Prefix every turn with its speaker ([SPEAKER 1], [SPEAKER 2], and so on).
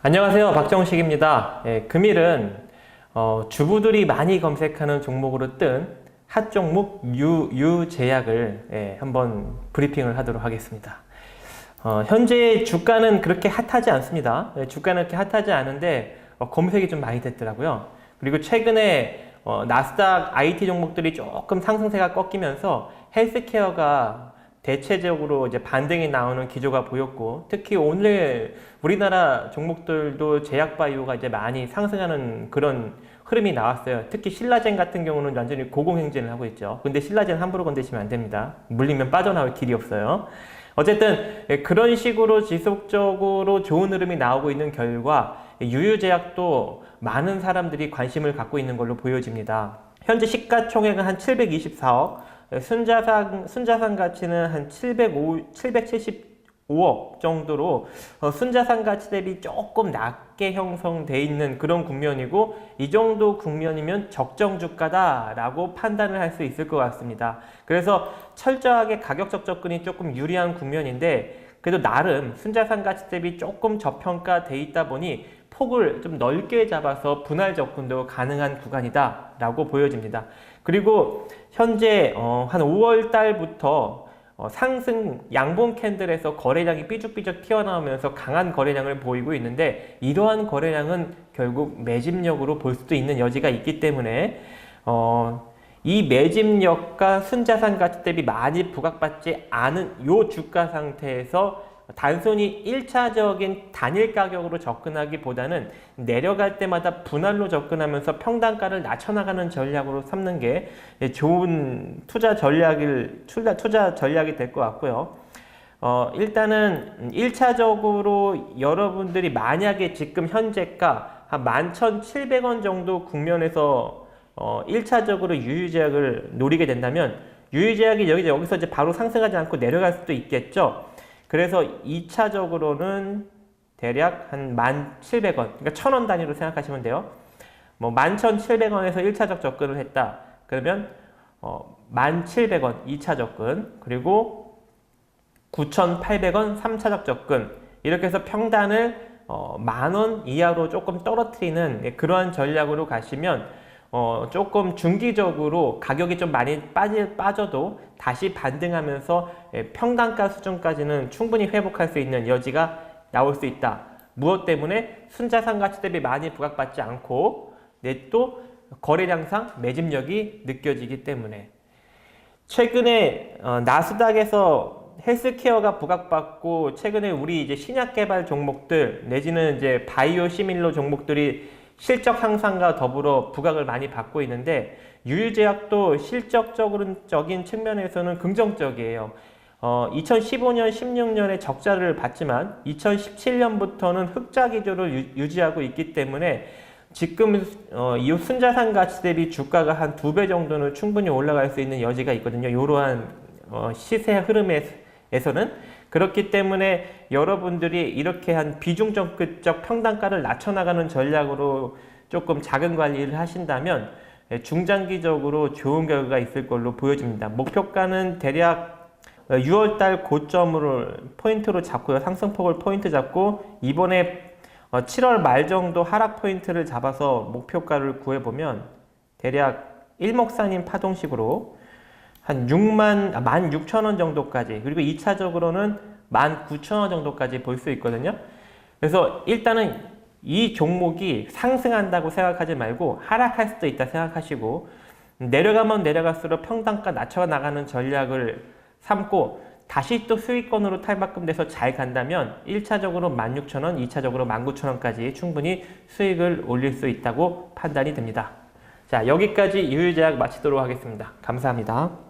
[SPEAKER 1] 안녕하세요. 박정식입니다. 예, 금일은 어, 주부들이 많이 검색하는 종목으로 뜬 핫 종목 유, 유제약을 예, 한번 브리핑을 하도록 하겠습니다. 어, 현재 주가는 그렇게 핫하지 않습니다. 예, 주가는 그렇게 핫하지 않은데 어, 검색이 좀 많이 됐더라고요. 그리고 최근에 어, 나스닥 IT 종목들이 조금 상승세가 꺾이면서 헬스케어가 대체적으로 이제 반등이 나오는 기조가 보였고 특히 오늘 우리나라 종목들도 제약바이오가 이제 많이 상승하는 그런 흐름이 나왔어요. 특히 신라젠 같은 경우는 완전히 고공행진을 하고 있죠. 근데 신라젠 함부로 건드시면 안 됩니다. 물리면 빠져나올 길이 없어요. 어쨌든 예, 그런 식으로 지속적으로 좋은 흐름이 나오고 있는 결과 유유제약도 많은 사람들이 관심을 갖고 있는 걸로 보여집니다. 현재 시가총액은 한 724억, 순자산, 순자산 가치는 한 705, 775억 정도로 어, 순자산 가치 대비 조금 낮게 형성돼 있는 그런 국면이고 이 정도 국면이면 적정 주가다라고 판단을 할 수 있을 것 같습니다. 그래서 철저하게 가격적 접근이 조금 유리한 국면인데 그래도 나름 순자산 가치 대비 조금 저평가돼 있다 보니 폭을 좀 넓게 잡아서 분할 접근도 가능한 구간이다 라고 보여집니다. 그리고 현재 어, 한 5월 달부터 어, 상승 양봉 캔들에서 거래량이 삐죽삐죽 튀어나오면서 강한 거래량을 보이고 있는데 이러한 거래량은 결국 매집력으로 볼 수도 있는 여지가 있기 때문에 어, 이 매집력과 순자산 가치 대비 많이 부각받지 않은 요 주가 상태에서 단순히 1차적인 단일 가격으로 접근하기보다는 내려갈 때마다 분할로 접근하면서 평단가를 낮춰나가는 전략으로 삼는 게 좋은 투자 전략일, 투자, 전략이 될 것 같고요. 어, 일단은 1차적으로 여러분들이 만약에 지금 현재가 한 11,700원 정도 국면에서 어, 1차적으로 유유제약을 노리게 된다면 유유제약이 여기, 여기서 이제 바로 상승하지 않고 내려갈 수도 있겠죠. 그래서 2차적으로는 대략 한 1,700원, 그러니까 1,000원 단위로 생각하시면 돼요. 뭐 11,700원에서 1차적 접근을 했다. 그러면 어, 1,700원 2차 접근, 그리고 9,800원 3차적 접근. 이렇게 해서 평단을 어, 만원 이하로 조금 떨어뜨리는 예, 그러한 전략으로 가시면 어, 조금 중기적으로 가격이 좀 많이 빠지, 빠져도 다시 반등하면서 예, 평단가 수준까지는 충분히 회복할 수 있는 여지가 나올 수 있다. 무엇 때문에 순자산 가치 대비 많이 부각받지 않고 넷도 거래량상 매집력이 느껴지기 때문에 최근에 어, 나스닥에서 헬스케어가 부각받고 최근에 우리 이제 신약 개발 종목들 내지는 이제 바이오 시밀러 종목들이 실적 향상과 더불어 부각을 많이 받고 있는데 유유제약도 실적적인 측면에서는 긍정적이에요. 어, 2015년, 16년에 적자를 봤지만 2017년부터는 흑자 기조를 유, 지하고 있기 때문에 지금 어, 이 순자산 가치 대비 주가가 한 두 배 정도는 충분히 올라갈 수 있는 여지가 있거든요. 이러한 어, 시세 흐름에서는 그렇기 때문에 여러분들이 이렇게 한 비중적 평단가를 낮춰나가는 전략으로 조금 작은 관리를 하신다면 예, 중장기적으로 좋은 결과가 있을 걸로 보여집니다. 목표가는 대략 6월달 고점으로 포인트로 잡고요. 상승폭을 포인트 잡고 이번에 7월 말 정도 하락 포인트를 잡아서 목표가를 구해보면 대략 일목산인 파동식으로 한 6만, 아, 16,000원 정도까지 그리고 2차적으로는 19,000원 정도까지 볼 수 있거든요. 그래서 일단은 이 종목이 상승한다고 생각하지 말고 하락할 수도 있다 생각하시고 내려가면 내려갈수록 평단가 낮춰 나가는 전략을 삼고 다시 또 수익권으로 탈바꿈돼서 잘 간다면 1차적으로 16,000원, 2차적으로 19,000원까지 충분히 수익을 올릴 수 있다고 판단이 됩니다. 자, 여기까지 유유제약 마치도록 하겠습니다. 감사합니다.